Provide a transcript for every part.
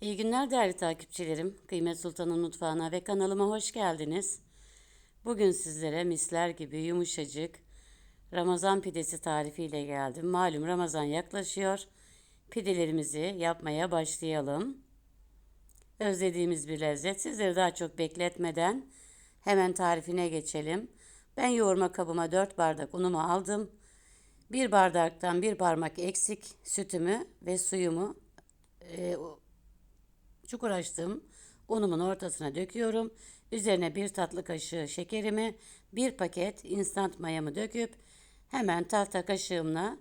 İyi günler değerli takipçilerim. Kıymet Sultan'ın mutfağına ve kanalıma hoş geldiniz. Bugün sizlere misler gibi yumuşacık Ramazan pidesi tarifiyle geldim. Malum Ramazan yaklaşıyor. Pidelerimizi yapmaya başlayalım. Özlediğimiz bir lezzet. Sizleri daha çok bekletmeden hemen tarifine geçelim. Ben yoğurma kabıma 4 bardak unumu aldım. Bir bardaktan bir parmak eksik sütümü ve suyumu e, Çukur açtım. Unumun ortasına döküyorum. Üzerine bir tatlı kaşığı şekerimi, bir paket instant mayamı döküp hemen tahta kaşığımla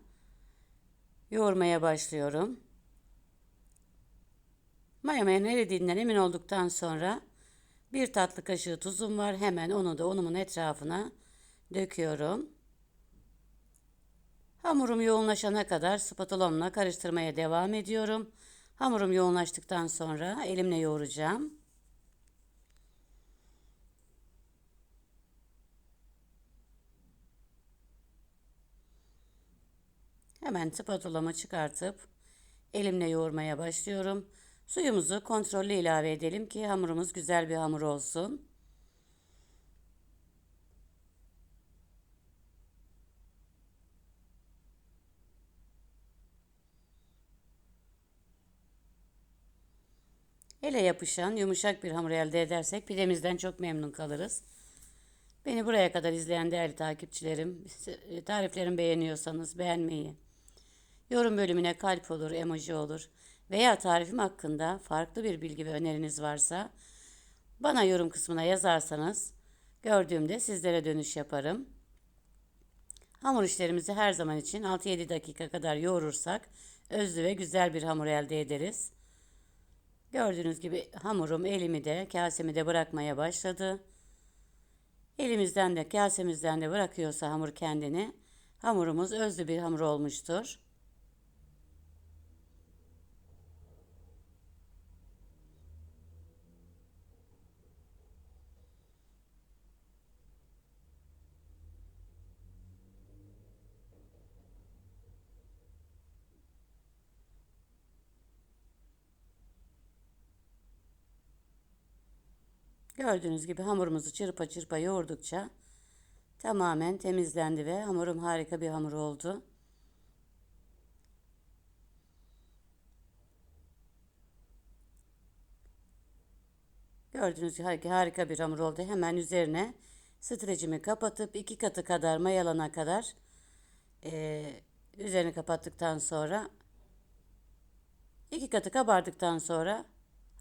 yoğurmaya başlıyorum. Mayamayın eridiğinden emin olduktan sonra bir tatlı kaşığı tuzum var. Hemen onu da unumun etrafına döküyorum. Hamurum yoğunlaşana kadar spatulamla karıştırmaya devam ediyorum. Hamurum yoğunlaştıktan sonra elimle yoğuracağım. Hemen spatulamı çıkartıp elimle yoğurmaya başlıyorum. Suyumuzu kontrollü ilave edelim ki hamurumuz güzel bir hamur olsun. Ele yapışan yumuşak bir hamur elde edersek pidemizden çok memnun kalırız. Beni buraya kadar izleyen değerli takipçilerim, tariflerimi beğeniyorsanız beğenmeyi, yorum bölümüne kalp olur, emoji olur veya tarifim hakkında farklı bir bilgi ve öneriniz varsa bana yorum kısmına yazarsanız gördüğümde sizlere dönüş yaparım. Hamur işlerimizi her zaman için 6-7 dakika kadar yoğurursak özlü ve güzel bir hamur elde ederiz. Gördüğünüz gibi hamurum elimi de kasemi de bırakmaya başladı. Elimizden de kasemizden de bırakıyorsa hamur kendini hamurumuz özlü bir hamur olmuştur. Gördüğünüz gibi hamurumuzu çırpa çırpa yoğurdukça tamamen temizlendi ve hamurum harika bir hamur oldu. Gördüğünüz gibi harika bir hamur oldu. Hemen üzerine streçimi kapatıp iki katı kadar mayalana kadar e, üzerini kapattıktan sonra iki katı kabardıktan sonra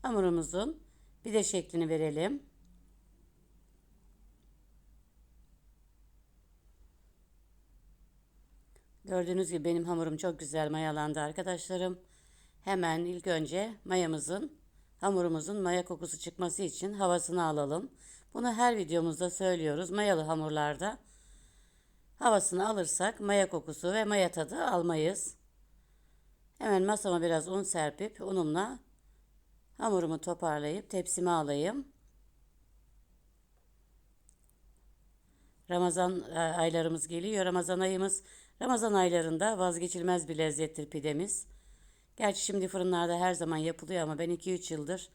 hamurumuzun bir de şeklini verelim. Gördüğünüz gibi benim hamurum çok güzel mayalandı arkadaşlarım. Hemen ilk önce mayamızın, hamurumuzun maya kokusu çıkması için havasını alalım. Bunu her videomuzda söylüyoruz. Mayalı hamurlarda havasını alırsak maya kokusu ve maya tadı almayız. Hemen masama biraz un serpip unumla Hamurumu toparlayıp tepsime alayım. Ramazan e, aylarımız geliyor. Ramazan ayımız Ramazan aylarında vazgeçilmez bir lezzettir pidemiz. Gerçi şimdi fırınlarda her zaman yapılıyor ama ben 2-3 yıldır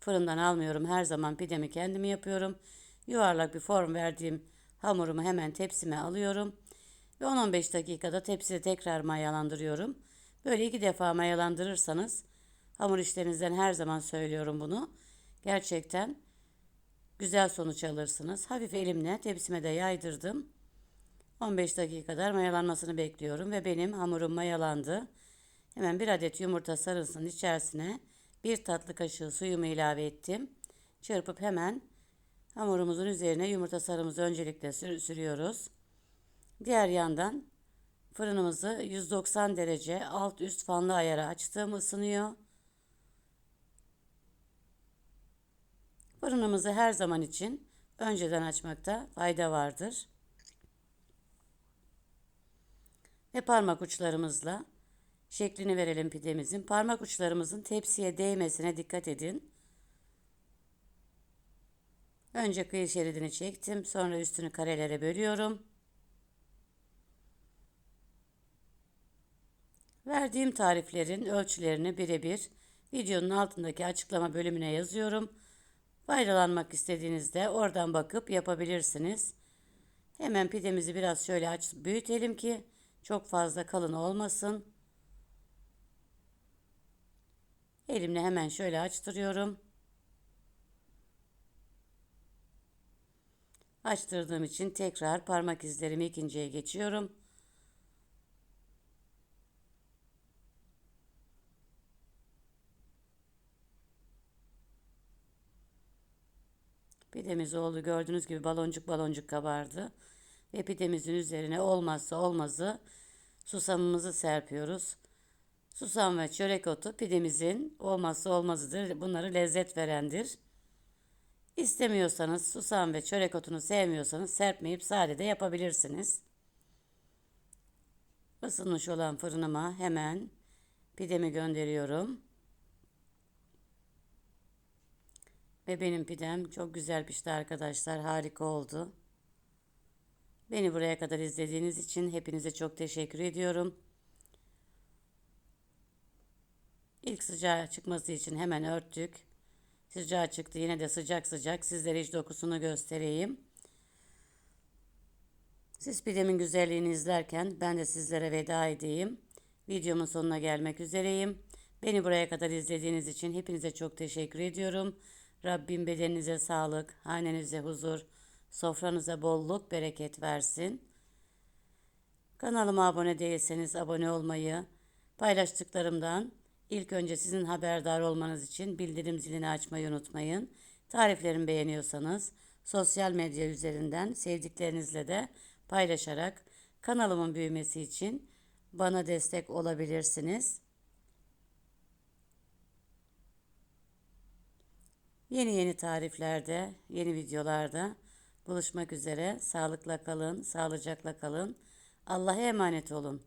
fırından almıyorum. Her zaman pidemi kendim yapıyorum. Yuvarlak bir form verdiğim hamurumu hemen tepsime alıyorum. Ve 10-15 dakikada tepside tekrar mayalandırıyorum. Böyle iki defa mayalandırırsanız Hamur işlerinizden her zaman söylüyorum bunu. Gerçekten güzel sonuç alırsınız. Hafif elimle tepsime de yaydırdım. 15 dakika kadar mayalanmasını bekliyorum ve benim hamurum mayalandı. Hemen bir adet yumurta sarısının içerisine bir tatlı kaşığı suyumu ilave ettim. Çırpıp hemen hamurumuzun üzerine yumurta sarımızı öncelikle sür sürüyoruz. Diğer yandan fırınımızı 190 derece alt üst fanlı ayara açtığım ısınıyor. Fırınımızı her zaman için önceden açmakta fayda vardır. Ve parmak uçlarımızla şeklini verelim pidemizin. Parmak uçlarımızın tepsiye değmesine dikkat edin. Önce kıyı şeridini çektim. Sonra üstünü karelere bölüyorum. Verdiğim tariflerin ölçülerini birebir Videonun altındaki açıklama bölümüne yazıyorum. Faydalanmak istediğinizde oradan bakıp yapabilirsiniz. Hemen pidemizi biraz şöyle aç büyütelim ki çok fazla kalın olmasın. Elimle hemen şöyle açtırıyorum. Açtırdığım için tekrar parmak izlerimi ikinciye geçiyorum. Pidemiz oldu. Gördüğünüz gibi baloncuk baloncuk kabardı. Ve pidemizin üzerine olmazsa olmazı susamımızı serpiyoruz. Susam ve çörek otu pidemizin olmazsa olmazıdır. Bunları lezzet verendir. İstemiyorsanız susam ve çörek otunu sevmiyorsanız serpmeyip sade de yapabilirsiniz. Isınmış olan fırınıma hemen pidemi gönderiyorum. Ve benim pidem çok güzel pişti arkadaşlar. Harika oldu. Beni buraya kadar izlediğiniz için hepinize çok teşekkür ediyorum. İlk sıcağı çıkması için hemen örttük. Sıcağı çıktı yine de sıcak sıcak sizlere hiç dokusunu göstereyim. Siz pidemin güzelliğini izlerken ben de sizlere veda edeyim. Videomun sonuna gelmek üzereyim. Beni buraya kadar izlediğiniz için hepinize çok teşekkür ediyorum. Rabbim bedeninize sağlık, hanenize huzur, sofranıza bolluk, bereket versin. Kanalıma abone değilseniz abone olmayı, paylaştıklarımdan ilk önce sizin haberdar olmanız için bildirim zilini açmayı unutmayın. Tariflerimi beğeniyorsanız sosyal medya üzerinden sevdiklerinizle de paylaşarak kanalımın büyümesi için bana destek olabilirsiniz. Yeni yeni tariflerde, yeni videolarda buluşmak üzere. Sağlıkla kalın, sağlıcakla kalın. Allah'a emanet olun.